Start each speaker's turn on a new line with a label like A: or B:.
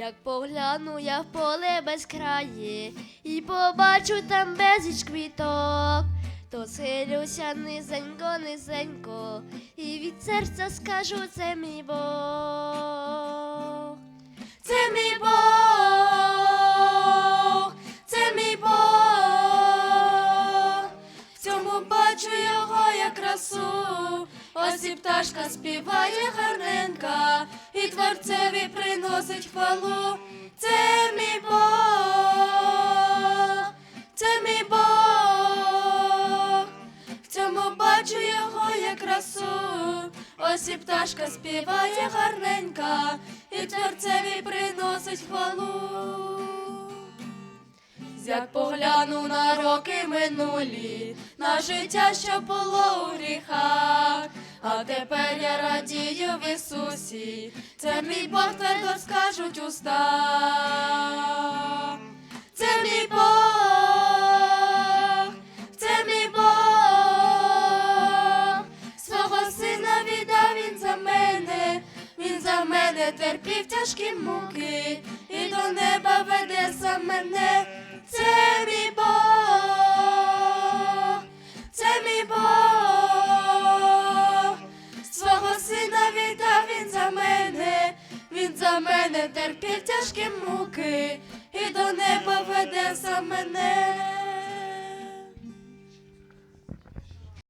A: Як погляну я в поле безкрає і побачу там безліч квіток, то схилюся низенько, низенько, і від серця скажу це мій Бог. Це мій Бог, це мій Бог. В цьому бачу його я красу. Ось і пташка співає гарненька, і творцеві приносить хвалу. Це мій Бог, це мій Бог. В цьому бачу його я красу. Ось і пташка співає гарненька, і творцеві приносить хвалу. Як погляну на роки минулі, на життя, що було у гріхах, а тепер я радію в Ісусі, це мій Бог твердо скажуть уста. Це мій Бог, це мій Бог, свого сина віддав він за мене, він за мене терпів тяжкі муки, і до неба веде сам мене. За мене терпів тяжкі муки, і до неба веде за мене.